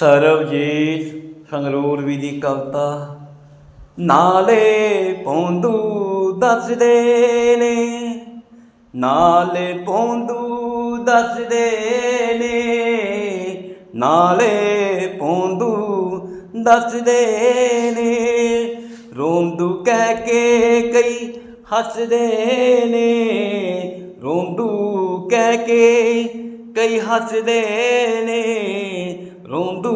ਸਰਬਜੀਤ ਸੰਗਰੂਰ ਵੀ ਦੀ ਕਵਿਤਾ ਨਾਲੇ ਪੌਂਦੂ ਦੱਸਦੇ ਨੇ, ਨਾਲੇ ਪੌਂਦੂ ਦੱਸਦੇ ਨੇ, ਨਾਲੇ ਪੌਂਦੂ ਦੱਸਦੇ ਨੇ। ਰੋਂਦੂ ਕਹਿ ਕੇ ਕਈ ਹੱਸਦੇ ਨੇ, ਰੋਂਦੂ ਕਹਿ ਕੇ ਕਈ ਹੱਸਦੇ ਨੇ। ਰੋਂਦੂ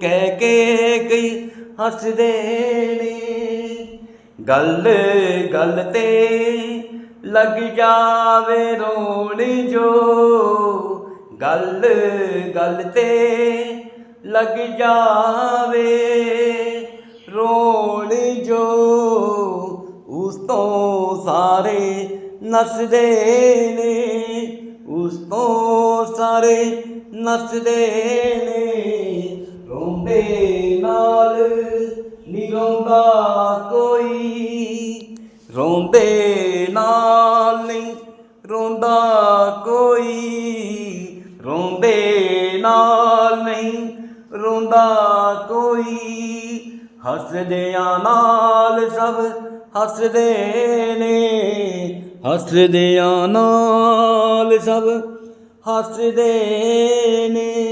ਕਹਿ ਕੇ ਕਈ ਹੱਸਦੇ ਨੇ ਗੱਲ ਗੱਲ ਤੇ ਲੱਗ ਜਾਵੇ ਰੋਣ ਜੋ। ਗੱਲ ਗੱਲ ਤੇ ਲੱਗ ਜਾਵੇ ਰੋਣ ਜੋ। ਉਸ ਤੋਂ ਸਾਰੇ ਨੱਸਦੇ ਨੇ। ਸਾਰੇ ਨੱਸਦੇ ਨੇ, ਰੋਂਦੇ ਨਾਲ ਨੀ ਰੋਂਦਾ ਕੋਈ। ਰੋਂਦੇ ਨਾਲ ਨਹੀਂ ਰੋਂਦਾ ਕੋਈ। ਰੋਂਦੇ ਨਾਲ ਨਹੀਂ ਰੋਂਦਾ ਕੋਈ। ਹੱਸਦਿਆਂ ਨਾਲ ਸਭ ਹੱਸਦੇ ਨੇ ਹੱਸਦਿਆਂ ਨਾਲ ਸਭ ਹੱਸਦੇ ਨੇ।